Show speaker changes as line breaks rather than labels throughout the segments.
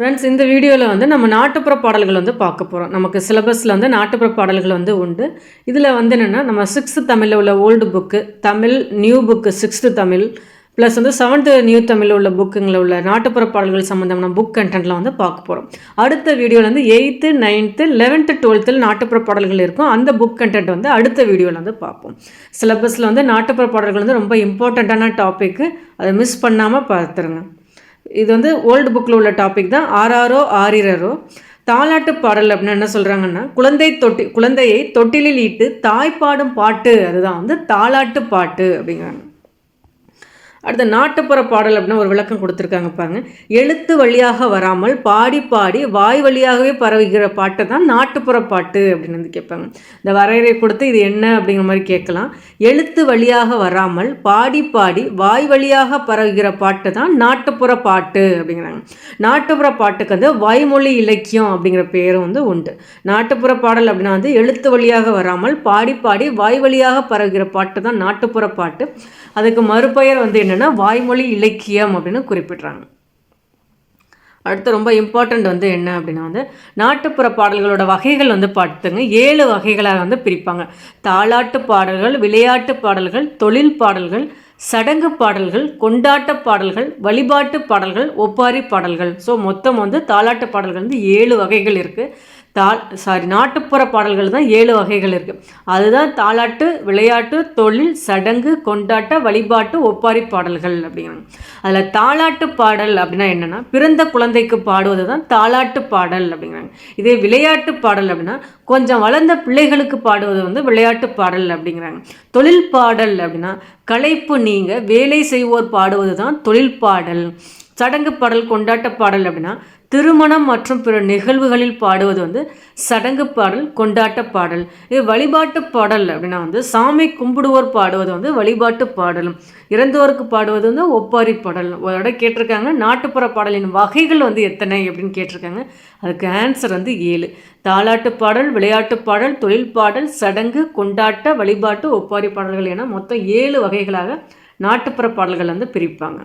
Friends இந்த வீடியோவில் வந்து நம்ம நாட்டுப்புற பாடல்கள் வந்து பார்க்க போகிறோம் நமக்கு சிலபஸில் வந்து நாட்டுப்புற பாடல்கள் வந்து உண்டு. இதில் வந்து என்னென்னா நம்ம சிக்ஸ்த்து தமிழில் உள்ள old book Tamil new book sixth Tamil plus வந்து செவன்த்து நியூ தமிழில் உள்ள புக்குங்களில் உள்ள நாட்டுப்புற பாடல்கள் சம்மந்தமான புக் கண்டென்ட்லாம் வந்து பார்க்க போகிறோம் அடுத்த வீடியோவில் வந்து எயித்து நைன்த்து லெவன்த்து டுவெல்த்தில் நாட்டுப்புற பாடல்கள் இருக்கும். அந்த புக் கண்டென்ட் வந்து அடுத்த வீடியோவில் வந்து பார்ப்போம். சிலபஸில் வந்து நாட்டுப்புற பாடல்கள் வந்து ரொம்ப இம்பார்ட்டண்ட்டான டாப்பிக்கு அதை மிஸ் பண்ணாமல் பார்த்துருங்க. இது வந்து ஓல்டு புக்கில் உள்ள டாபிக் தான். ஆறாரோ ஆரிரரோ தாலாட்டு பாடல் அப்படின்னு என்ன சொல்கிறாங்கன்னா குழந்தை தொட்டி குழந்தையை தொட்டிலில் ஈட்டு தாய் பாடும் பாட்டு. அதுதான் வந்து தாலாட்டு பாட்டு அப்படிங்கிறாங்க. அடுத்த நாட்டுப்புற பாடல் அப்படின்னு ஒரு விளக்கம் கொடுத்துருக்காங்க பாருங்க. எழுத்து வழியாக வராமல் பாடி பாடி வாய் வழியாகவே பரவுகிற பாட்டை தான் நாட்டுப்புற பாட்டு அப்படின்னு வந்து கேட்பாங்க. இந்த வரையறை கொடுத்து இது என்ன அப்படிங்கிற மாதிரி கேட்கலாம். எழுத்து வழியாக வராமல் பாடி பாடி வாய் வழியாக பரவுகிற பாட்டு தான் நாட்டுப்புற பாட்டு அப்படிங்கிறாங்க. நாட்டுப்புற பாட்டுக்கு வந்து வாய்மொழி இலக்கியம் அப்படிங்கிற பேரும் வந்து உண்டு. நாட்டுப்புற பாடல் அப்படின்னா வந்து எழுத்து வழியாக வராமல் பாடி பாடி வாய் வழியாக பரவுகிற பாட்டு தான் நாட்டுப்புற பாட்டு. அதுக்கு மறுபெயர் வந்து என்னென்னா வாய்மொழி இலக்கியம் அப்படின்னு குறிப்பிட்றாங்க. அடுத்து ரொம்ப இம்பார்ட்டண்ட் வந்து என்ன அப்படின்னா வந்து நாட்டுப்புற பாடல்களோட வகைகள் வந்து பார்த்துங்க. ஏழு வகைகளாக வந்து பிரிப்பாங்க. தாளாட்டு பாடல்கள் விளையாட்டு பாடல்கள் தொழில் பாடல்கள் சடங்கு பாடல்கள் கொண்டாட்ட பாடல்கள் வழிபாட்டு பாடல்கள் ஒப்பாரி பாடல்கள். ஸோ மொத்தம் வந்து தாளாட்டு பாடல்கள் வந்து ஏழு வகைகள் இருக்குது தால் சாரி நாட்டுப்புற பாடல்கள் தான் ஏழு வகைகள் இருக்குது அதுதான் தாலாட்டு விளையாட்டு தொழில் சடங்கு கொண்டாட்ட வழிபாட்டு ஒப்பாரி பாடல்கள் அப்படிங்கிறாங்க. அதில் தாலாட்டு பாடல் அப்படின்னா என்னென்னா பிறந்த குழந்தைக்கு பாடுவது தான் தாலாட்டு பாடல் அப்படிங்கிறாங்க. இதே விளையாட்டு பாடல் அப்படின்னா கொஞ்சம் வளர்ந்த பிள்ளைகளுக்கு பாடுவது வந்து விளையாட்டு பாடல் அப்படிங்கிறாங்க. தொழில் பாடல் அப்படின்னா களைப்பு நீங்க வேலை செய்வோர் பாடுவது தான் தொழில் பாடல். சடங்கு பாடல் கொண்டாட்ட பாடல் அப்படின்னா திருமணம் மற்றும் பிற நிகழ்வுகளில் பாடுவது வந்து சடங்கு பாடல் கொண்டாட்ட பாடல். இது வழிபாட்டு பாடல் அப்படின்னா வந்து சாமி கும்பிடுவோர் பாடுவது வந்து வழிபாட்டு பாடல் இறந்தோருக்கு பாடுவது வந்து ஒப்பாரி பாடல். ஒரு இடம் கேட்டிருக்காங்க நாட்டுப்புற பாடலின் வகைகள் வந்து எத்தனை அப்படின்னு கேட்டிருக்காங்க. அதுக்கு ஆன்சர் வந்து ஏழு. தாலாட்டு பாடல் விளையாட்டு பாடல் தொழில் பாடல் சடங்கு கொண்டாட்ட வழிபாட்டு ஒப்பாரி பாடல்கள் என மொத்தம் ஏழு வகைகளாக நாட்டுப்புற பாடல்கள் வந்து பிரிப்பாங்க.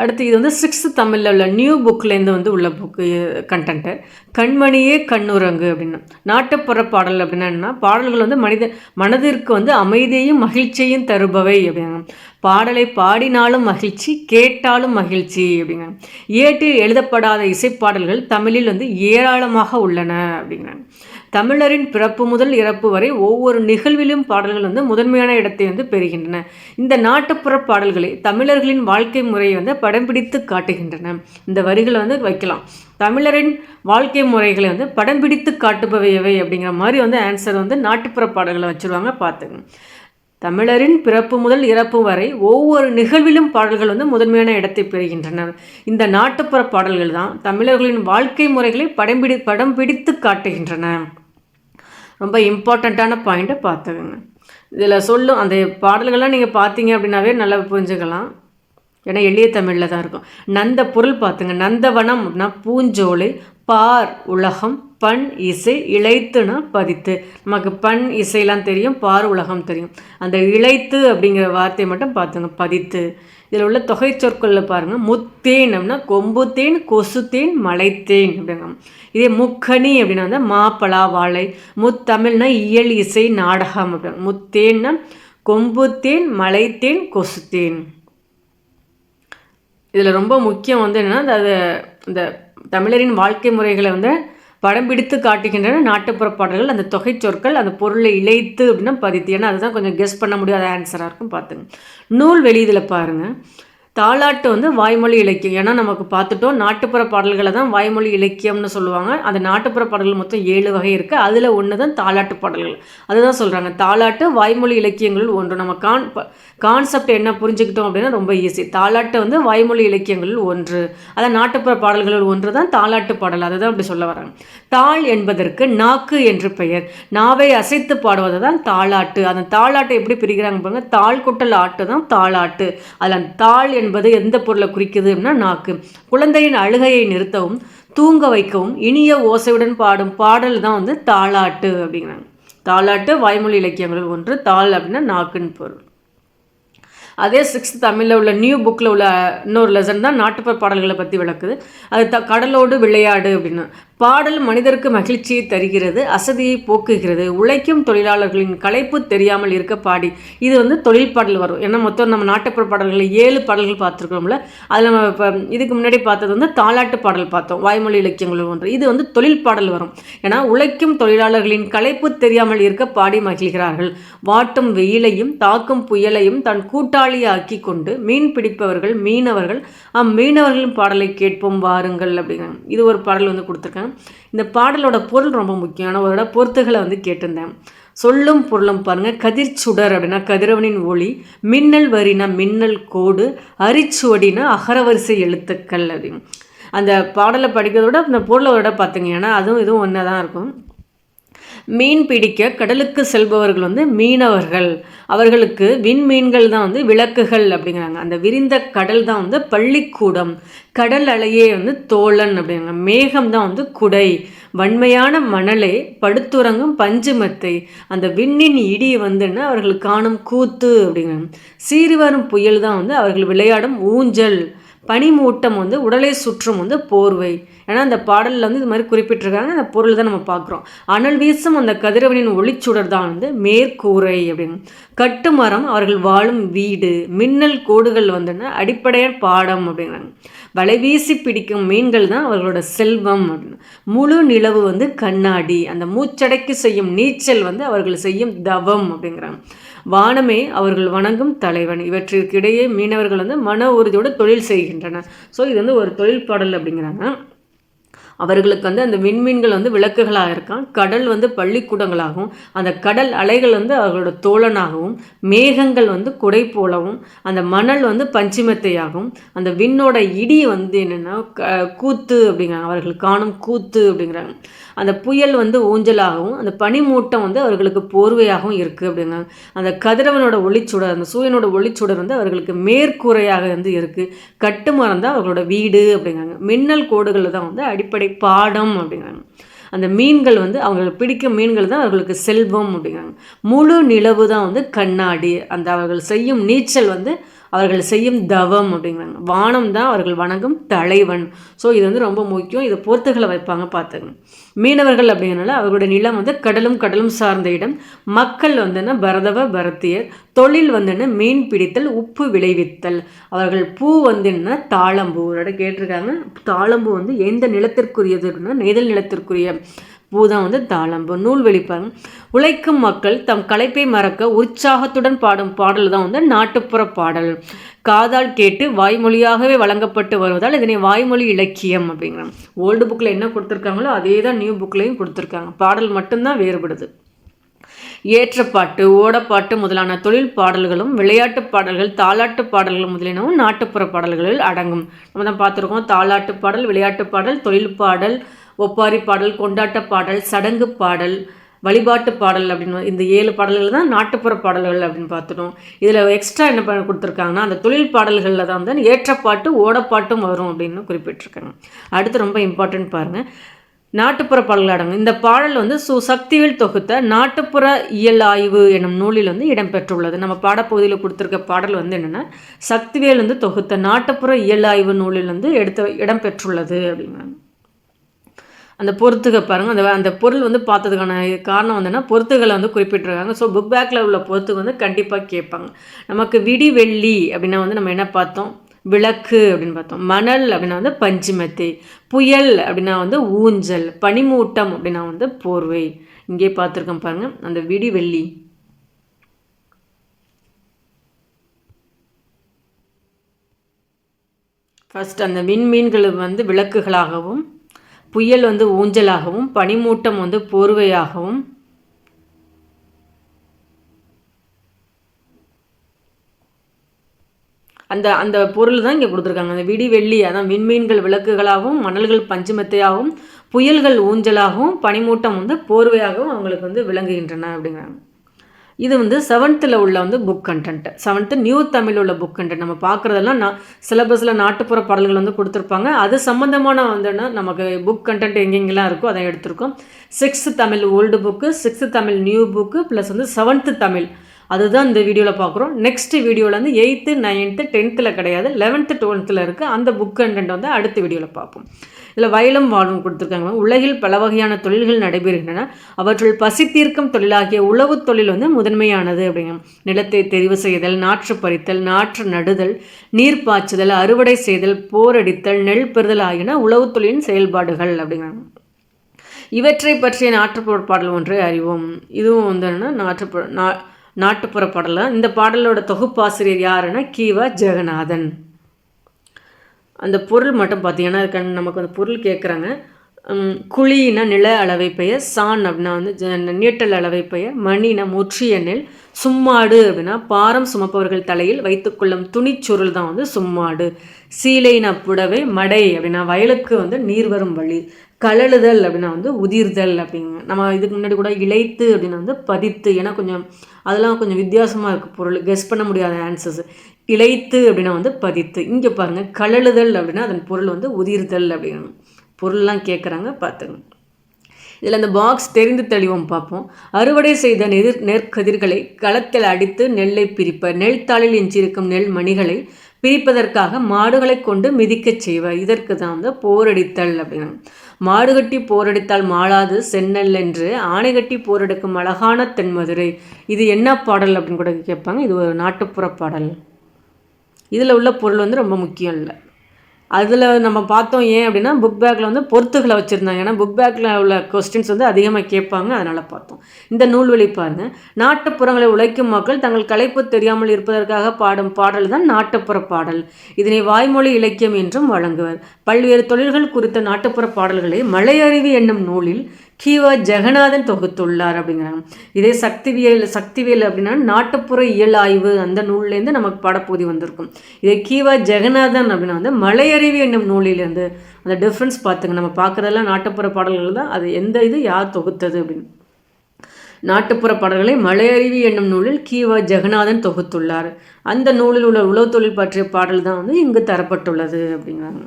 அடுத்து இது வந்து சிக்ஸ்த்து தமிழில் உள்ள நியூ புக்லேருந்து வந்து உள்ள புக்கு கண்டென்ட்டு கண்மணியே கண்ணுரங்கு அப்படின்னு. நாட்டுப்புற பாடல் அப்படின்னா பாடல்கள் வந்து மனித மனதிற்கு வந்து அமைதியையும் மகிழ்ச்சியையும் தருபவை அப்படிங்க. பாடலை பாடினாலும் மகிழ்ச்சி கேட்டாலும் மகிழ்ச்சி அப்படிங்க. ஏட்டில் எழுதப்படாத இசைப்பாடல்கள் தமிழில் வந்து ஏராளமாக உள்ளன அப்படிங்கிறாங்க தமிழரின் பிறப்பு முதல் இறப்பு வரை ஒவ்வொரு நிகழ்விலும் பாடல்கள் வந்து முதன்மையான இடத்தை வந்து பெறுகின்றன. இந்த நாட்டுப்புற பாடல்களை தமிழர்களின் வாழ்க்கை முறையை வந்து படம் பிடித்து காட்டுகின்றன. இந்த வரிகளை வந்து வைக்கலாம். தமிழரின் வாழ்க்கை முறைகளை வந்து படம் பிடித்து காட்டுபவை எவை அப்படிங்கிற மாதிரி வந்து ஆன்சர் வந்து நாட்டுப்புற பாடல்களை வச்சுருவாங்க பார்த்துங்க. தமிழரின் பிறப்பு முதல் இறப்பு வரை ஒவ்வொரு நிகழ்விலும் பாடல்கள் வந்து முதன்மையான இடத்தை பெறுகின்றன. இந்த நாட்டுப்புற பாடல்கள் தான் தமிழர்களின் வாழ்க்கை முறைகளை படம் பிடி படம் பிடித்து காட்டுகின்றன. ரொம்ப இம்பார்ட்டண்ட்டான பாயிண்ட்டை பார்த்துக்கோங்க. இதில் சொல்லும் அந்த பாடல்கள்லாம் நீங்கள் பார்த்தீங்க அப்படின்னாவே நல்லா புரிஞ்சுக்கலாம். ஏன்னா எளிய தமிழில் தான் இருக்கும். நந்த பொருள் பார்த்துங்க. நந்தவனம் அப்படின்னா பூஞ்சோலை பார் உலகம் பண் இசை இழைத்துனா பதித்து. நமக்கு பண் இசையெல்லாம் தெரியும் பார் உலகம் தெரியும். அந்த இழைத்து அப்படிங்கிற வார்த்தையை மட்டும் பார்த்துங்க. பதித்து. இதில் உள்ள தொகை சொற்களில் பாருங்கள் முத்தேன் அப்படின்னா கொம்புத்தேன் கொசுத்தேன் மலைத்தேன் அப்படிங்க இதே முக்கணி அப்படின்னா வந்து மாப்பழா வாழை முத்தமிழ்னா இயல் இசை நாடகம் அப்படிங்க முத்தேன்னா கொம்புத்தேன் மலைத்தேன் கொசுத்தேன். இதில் ரொம்ப முக்கியம் வந்து என்னென்னா அது இந்த தமிழரின் வாழ்க்கை முறைகளை வந்து படம் பிடித்து காட்டுகின்றன. நாட்டுப்புற பாடல்கள் அந்த தொகை சொற்கள் அந்த பொருளை இழைத்து அப்படின்னா பதித்து. ஏன்னா அதுதான் கொஞ்சம் கெஸ் பண்ண முடியாத ஆன்சராக இருக்கும் பார்த்துங்க. நூல் வெளியதில் பாருங்கள் தாலாட்டு வந்து வாய்மொழி இலக்கியம். ஏன்னா நமக்கு பார்த்துட்டோம் நாட்டுப்புற பாடல்களை தான் வாய்மொழி இலக்கியம்னு சொல்லுவாங்க. அந்த நாட்டுப்புற பாடல்கள் மொத்தம் ஏழு வகை இருக்குது அதில் ஒன்று தான் தாலாட்டு பாடல்கள். அதுதான் சொல்கிறாங்க தாலாட்டு வாய்மொழி இலக்கியங்கள் ஒன்று. நம்ம கான் கான்செப்ட் என்ன புரிஞ்சுக்கிட்டோம் அப்படின்னா ரொம்ப ஈஸி தாலாட்டு வந்து வாய்மொழி இலக்கியங்களில் ஒன்று. அதான் நாட்டுப்புற பாடல்களில் ஒன்று தான் தாலாட்டு பாடல். அதை தான் அப்படி சொல்ல வராங்க. தாள் என்பதற்கு நாக்கு என்று பெயர். நாவை அசைத்து பாடுவது தான் தாளாட்டு. அந்த தாளாட்டை எப்படி பிரிக்கிறாங்க பாருங்கள் தாள் குட்டல் ஆட்டு தான் தாளாட்டு. அதில் தாள் என்பது எந்த பொருளை குறிக்குது அப்படின்னா நாக்கு. குழந்தையின் அழுகையை நிறுத்தவும் தூங்க வைக்கவும் இனிய ஓசையுடன் பாடும் பாடல் தான் வந்து தாளாட்டு அப்படிங்கிறாங்க. தாளாட்டு வாய்மொழி இலக்கியங்கள் ஒன்று தாள் அப்படின்னா நாக்குன்னு பொருள். அதே சிக்ஸ்த் தமிழில் உள்ள நியூ புக்கில் உள்ள இன்னொரு லெசன் தான் நாட்டுப்புற பாடல்களை பற்றி விளக்குது. அது த கடலோடு விளையாடு அப்படின்னு. பாடல் மனிதருக்கு மகிழ்ச்சியை தருகிறது அசதியை போக்குகிறது உழைக்கும் தொழிலாளர்களின் களைப்பு தெரியாமல் இருக்க பாடி. இது வந்து தொழில் பாடல் வரும். ஏன்னா மொத்தம் நம்ம நாட்டுப்புற பாடல்களில் ஏழு பாடல்கள் பார்த்துருக்கோம்ல அதில் நம்ம இப்போ இதுக்கு முன்னாடி பார்த்தது வந்து தாலாட்டு பாடல் பார்த்தோம். வாய்மொழி இலக்கியங்கள் ஒன்று. இது வந்து தொழில் பாடல் வரும். ஏன்னா உழைக்கும் தொழிலாளர்களின் களைப்பு தெரியாமல் இருக்க பாடி மகிழ்கிறார்கள். வாட்டும் வெயிலையும் தாக்கும் புயலையும் தன் கூட்டாளியாக்கி கொண்டு மீன் பிடிப்பவர்கள் மீனவர்கள். அம்மீனவர்களின் பாடலை கேட்போம் வாருங்கள் அப்படிங்கிறாங்க இது ஒரு பாடல் வந்து கொடுத்துருக்காங்க. இந்த பாடலோட பொருள் ரொம்ப முக்கியமான ஒரு பொருத்துகளை வந்து கேட்டிருந்தேன். சொல்லும் பொருளும் பாருங்க கதிர்ச்சுடர் அப்படின்னா கதிரவனின் ஒளி மின்னல் வரினா மின்னல் கோடு அரிச்சுவடினா அகரவரிசை எழுத்துக்கள் அப்படின்னு. அந்த பாடலை படிக்கிறதோட அந்த பொருளோட பார்த்தீங்கன்னா அதுவும் இதுவும் ஒன்றா தான் இருக்கும். மீன் பிடிக்க கடலுக்கு செல்பவர்கள் வந்து மீனவர்கள். அவர்களுக்கு விண்மீன்கள் தான் வந்து விளக்குகள் அப்படிங்கிறாங்க. அந்த விரிந்த கடல் தான் வந்து பள்ளிக்கூடம். கடல் அலையே வந்து தோழன் அப்படிங்கிறாங்க. மேகம் தான் வந்து குடை. வன்மையான மணலே படுத்துறங்கும் பஞ்சுமத்தை. அந்த விண்ணின் இடி வந்துன்னா அவர்கள் காணும் கூத்து அப்படிங்கிறாங்க. சீறி வரும் புயல் தான் வந்து அவர்கள் விளையாடும் ஊஞ்சல். பனிமூட்டம் வந்து உடலை சுற்றும் வந்து போர்வை. ஏன்னா அந்த பாடலில் வந்து இது மாதிரி குறிப்பிட்டிருக்காங்க. அந்த பொருள் தான் நம்ம பார்க்குறோம். அனல் வீசும் அந்த கதிரவனின் ஒளிச்சுடர் தான் வந்து மேற்கூரை அப்படின்னு. கட்டுமரம் அவர்கள் வாழும் வீடு. மின்னல் கோடுகள் வந்துன்னா அடிப்படையான பாடம் அப்படிங்கிறாங்க. வலை வீசி பிடிக்கும் மீன்கள் தான் அவர்களோட செல்வம் அப்படின்னு. முழு நிலவு வந்து கண்ணாடி. அந்த மூச்சடைக்கு செய்யும் நீச்சல் வந்து அவர்கள் செய்யும் தவம் அப்படிங்கிறாங்க. வானமே அவர்கள் வணங்கும் தலைவன். இவற்றிற்கிடையே மீனவர்கள் வந்து மன உறுதியோடு தொழில் செய்கின்றனர் ஸோ இது வந்து ஒரு தொழில் பாடல் அப்படிங்கிறாங்க. அவர்களுக்கு வந்து அந்த விண்மீன்கள் வந்து விளக்குகளாக இருக்கான். கடல் வந்து பள்ளிக்கூடங்களாகவும் அந்த கடல் அலைகள் வந்து அவர்களோட தோழனாகவும் மேகங்கள் வந்து குடை போலவும் அந்த மணல் வந்து பஞ்சிமத்தையாகவும் அந்த விண்ணோட இடி வந்து என்னென்னா கூத்து அப்படிங்கிறாங்க. அவர்கள் காணும் கூத்து அப்படிங்கிறாங்க. அந்த புயல் வந்து ஊஞ்சலாகவும் அந்த பனிமூட்டம் வந்து அவர்களுக்கு போர்வையாகவும் இருக்குது அப்படிங்கிறாங்க. அந்த கதிரவனோட ஒளிச்சுடர் அந்த சூரியனோட ஒளிச்சுடர் வந்து அவர்களுக்கு மேற்கூரையாக வந்து இருக்குது கட்டுமரம் தான் அவர்களோட வீடு அப்படிங்கிறாங்க. மின்னல் கோடுகள் தான் வந்து அடிப்படை பாடம் அப்படிங்கிறாங்க. அந்த மீன்கள் வந்து அவங்களுக்கு பிடிக்கும் மீன்கள் தான் அவர்களுக்கு செல்வம் அப்படிங்கிறாங்க. முழு நிலவு தான் வந்து கண்ணாடி. அந்த அவர்கள் செய்யும் நீச்சல் வந்து அவர்கள் செய்யும் தவம் அப்படிங்கிறாங்க. வானம் தான் அவர்கள் வணங்கும் தலைவன். ஸோ இது வந்து ரொம்ப முக்கியம். இதை போர்த்துகளை வைப்பாங்க பார்த்துங்க. மீனவர்கள் அப்படிங்கிறனால அவர்களுடைய நிலம் வந்து கடலும் கடலும் சார்ந்த இடம். மக்கள் வந்துன்னா பரதவ பரத்தியர். தொழில் வந்துன்னு மீன் பிடித்தல் உப்பு விளைவித்தல். அவர்கள் பூ வந்துன்னா தாளம்பூ. கேட்டிருக்காங்க. தாளம்பூ வந்து எந்த நிலத்திற்குரியது அப்படின்னா நெய்தல் நிலத்திற்குரிய பூதான் வந்து தாளம்பு நூல் வெளிப்பாங்க உழைக்கும் மக்கள் தம் களைப்பை மறக்க உற்சாகத்துடன் பாடும் பாடல் தான் வந்து நாட்டுப்புற பாடல். காதால் கேட்டு வாய்மொழியாகவே வழங்கப்பட்டு வருவதால் இதனை வாய்மொழி இலக்கியம் அப்படிங்கிறாங்க. ஓல்டு புக்கில் என்ன கொடுத்துருக்காங்களோ அதே தான் நியூ புக்லேயும் கொடுத்துருக்காங்க. பாடல் மட்டும்தான் வேறுபடுது. ஏற்றப்பாட்டு ஓடப்பாட்டு முதலான தொழில் பாடல்களும் விளையாட்டு பாடல்கள் தாலாட்டு பாடல்கள் முதலினவும் நாட்டுப்புற பாடல்களில் அடங்கும். நம்ம தான் பார்த்துருக்கோம். தாலாட்டு பாடல் விளையாட்டு பாடல் தொழில் பாடல் ஒப்பாரி பாடல் கொண்டாட்ட பாடல் சடங்கு பாடல் வழிபாட்டு பாடல் அப்படின்னு இந்த ஏழு பாடல்கள் தான் நாட்டுப்புற பாடல்கள் அப்படின்னு பார்த்துட்டோம். இதில் எக்ஸ்ட்ரா என்ன பண்ண கொடுத்துருக்காங்கன்னா அந்த தொழில் பாடல்களில் தான் வந்து ஏற்றப்பாட்டு ஓடப்பாட்டும் வரும் அப்படின்னு குறிப்பிட்டிருக்காங்க. அடுத்து ரொம்ப இம்பார்ட்டன்ட் பாருங்கள் நாட்டுப்புற பாடல்கள் அடங்கும். இந்த பாடல் வந்து சு சக்திவேல் தொகுத்த நாட்டுப்புற இயல் ஆய்வு எனும் நூலில் வந்து இடம்பெற்றுள்ளது. நம்ம பாடப்பகுதியில் கொடுத்துருக்க பாடல் வந்து என்னென்னா சக்திவேல் வந்து தொகுத்த நாட்டுப்புற இயல் ஆய்வு நூலில் வந்து எடுத்த இடம்பெற்றுள்ளது அப்படிங்கிறாங்க அந்த பொறுத்துக பாருங்கள் அந்த அந்த பொருள் வந்து பார்த்ததுக்கான காரணம் வந்துன்னா பொறுத்துகளை வந்து குறிப்பிட்டிருக்காங்க. ஸோ புக் பேக்கில் உள்ள பொறுத்து வந்து கண்டிப்பாக கேட்பாங்க. நமக்கு விடி வெள்ளி அப்படின்னா வந்து நம்ம என்ன பார்த்தோம்? விளக்கு அப்படின்னு பார்த்தோம். மணல் அப்படின்னா வந்து பஞ்சுமெத்தை. புயல் அப்படின்னா வந்து ஊஞ்சல். பனிமூட்டம் அப்படின்னா வந்து போர்வை. இங்கே பார்த்துருக்கோம் பாருங்கள் அந்த விடி வெள்ளி. ஃபஸ்ட் அந்த விண்மீன்கள் வந்து விளக்குகளாகவும் புயல் வந்து ஊஞ்சலாகவும் பனிமூட்டம் வந்து போர்வையாகவும் அந்த அந்த பொருள் தான் இங்கே கொடுத்துருக்காங்க. அந்த விடி வெள்ளி அதான் விண்மீன்கள் விளக்குகளாகவும் மணல்கள் பஞ்சுமெத்தையாகவும் புயல்கள் ஊஞ்சலாகவும் பனிமூட்டம் வந்து போர்வையாகவும் அவங்களுக்கு வந்து விளங்குகின்றன அப்படிங்கிறாங்க. இது வந்து செவன்த்தில் உள்ள வந்து book content seventh new Tamil உள்ள புக் கண்டென்ட் நம்ம பார்க்குறதெல்லாம் நான் சிலபஸில் நாட்டுப்புற பாடல்கள் வந்து கொடுத்துருப்பாங்க. அது சம்மந்தமான வந்துன்னா நமக்கு புக் கண்டென்ட் எங்கெங்கெல்லாம் இருக்கோ அதை எடுத்திருக்கோம். Sixth Tamil old book sixth Tamil new book plus வந்து செவன்த்து தமிழ். அதுதான் இந்த வீடியோவில் பார்க்குறோம். நெக்ஸ்ட் வீடியோவில் வந்து எயித்து நைன்த்து டென்த்தில் கிடையாது. லெவன்த்து டுவெல்த்தில் இருக்குது அந்த புக் கண்டென்ட் வந்து அடுத்த வீடியோவில் பார்ப்போம். இதில் வயலும் வாழ்வும் கொடுத்துருக்காங்க. உலகில் பல வகையான தொழில்கள் நடைபெறுகின்றன. அவற்றுள் பசி தீர்க்கும் தொழிலாகிய உழவு தொழில் வந்து முதன்மையானது அப்படிங்க. நிலத்தை தெரிவு செய்தல் நாற்று பறித்தல் நாற்று நடுதல் நீர் பாய்ச்சுதல் அறுவடை செய்தல் போரடித்தல் நெல் பெறுதல் ஆகியன உழவு தொழிலின் செயல்பாடுகள் அப்படிங்கிறாங்க இவற்றை பற்றிய நாட்டுப்புற பாடல் ஒன்றை அறிவோம். இதுவும் வந்து என்னென்னா நாட்டுப்புற நா நாட்டுப்புற பாடல் இந்த பாடலோட தொகுப்பாசிரியர் யாருன்னா கீவா ஜெகநாதன். அந்த பொருள் மட்டும் பார்த்தீங்கன்னா அதுக்கு நமக்கு அந்த பொருள் கேட்குறாங்க குழினா நில அளவை பெயர் சான் அப்படின்னா வந்து நீட்டல் அளவை பெயர் மணினா முற்றிய நெல் சும்மாடு அப்படின்னா பாரம் சுமப்பவர்கள் தலையில் வைத்துக்கொள்ளும் துணிச்சொருள் தான் வந்து சும்மாடு. சீலைனா புடவை மடை அப்படின்னா வயலுக்கு வந்து நீர் வரும் வழி. கழலுதல் அப்படின்னா வந்து உதிர்தல் அப்படிங்க நம்ம இதுக்கு முன்னாடி கூட இழைத்து அப்படின்னா வந்து பதித்து ஏன்னா கொஞ்சம் அதெல்லாம் கொஞ்சம் வித்தியாசமாக இருக்குது பொருள். கெஸ் பண்ண முடியாத ஆன்சர்ஸ் இழைத்து அப்படின்னா வந்து பதித்து. இங்கே பாருங்கள் கழலுதல் அப்படின்னா அதன் பொருள் வந்து உதிர்தல் அப்படின்னு பொருள்லாம் கேட்குறாங்க பார்த்துங்க இதில் அந்த பாக்ஸ் தெரிந்து தெளிவோம் பார்ப்போம் அறுவடை செய்த நெதிர் நெற்கதிர்களை களத்தில் அடித்து நெல்லை பிரிப்பர் நெல் தாளில் எஞ்சியிருக்கும் நெல் மணிகளை பிரிப்பதற்காக மாடுகளை கொண்டு மிதிக்கச் செய்வார் இதற்கு தான் வந்து போரடித்தல் அப்படின்னு மாடு கட்டி போரடித்தால் மாளாது சென்னல் என்று ஆணை கட்டி போரெடுக்கும் அழகான தென்மதுரை. இது என்ன பாடல் அப்படின்னு கூட கேட்பாங்க. இது ஒரு நாட்டுப்புற பாடல். இதில் உள்ள பொருள் வந்து ரொம்ப முக்கியம் இல்லை. அதில் நம்ம பார்த்தோம் ஏன் அப்படின்னா புக் பேக்கில் வந்து பொருத்துகளை வச்சுருந்தாங்க. ஏன்னா புக் பேக்கில் உள்ள கொஸ்டின்ஸ் வந்து அதிகமாக கேட்பாங்க. அதனால் பார்த்தோம். இந்த நூல் பாருங்கள் நாட்டுப்புறங்களை உழைக்கும் மக்கள் தங்கள் கலைப்பு தெரியாமல் இருப்பதற்காக பாடும் பாடல் தான் நாட்டுப்புற பாடல். இதனை வாய்மொழி இலக்கியம் என்றும் வழங்குவர். பல்வேறு தொழில்கள் குறித்த நாட்டுப்புற பாடல்களை மலையருவி என்னும் நூலில் கீவா ஜெகநாதன் தொகுத்துள்ளார் அப்படிங்கிறாங்க. இதே சக்திவியல் சக்திவியல் அப்படின்னா நாட்டுப்புற இயல் ஆய்வு அந்த நூல்லேருந்து நமக்கு பாடப்பகுதி வந்திருக்கும். இதே கீவா ஜெகநாதன் அப்படின்னா வந்து மலையறிவு என்னும் நூலிலேருந்து அந்த டிஃப்ரென்ஸ் பார்த்துங்க. நம்ம பார்க்குறதெல்லாம் நாட்டுப்புற பாடல்கள் தான். அது எந்த இது யார் தொகுத்தது அப்படின்னு. நாட்டுப்புற பாடல்களை மலையறிவி என்னும் நூலில் கீவா ஜெகநாதன் தொகுத்துள்ளார். அந்த நூலில் உள்ள உளவு தொழில் பற்றிய பாடல் தான் வந்து இங்கு தரப்பட்டுள்ளது அப்படிங்கிறாங்க.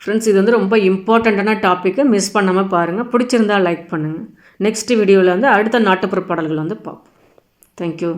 ஃப்ரெண்ட்ஸ் இது வந்து ரொம்ப இம்பார்ட்டண்ட்டான டாப்பிக்கை மிஸ் பண்ணாமல் பாருங்கள் பிடிச்சிருந்தால் லைக் பண்ணுங்கள் நெக்ஸ்ட் வீடியோவில் வந்து அடுத்த நாட்டுப்புற பாடல்கள் வந்து பார்ப்போம். தேங்க்யூ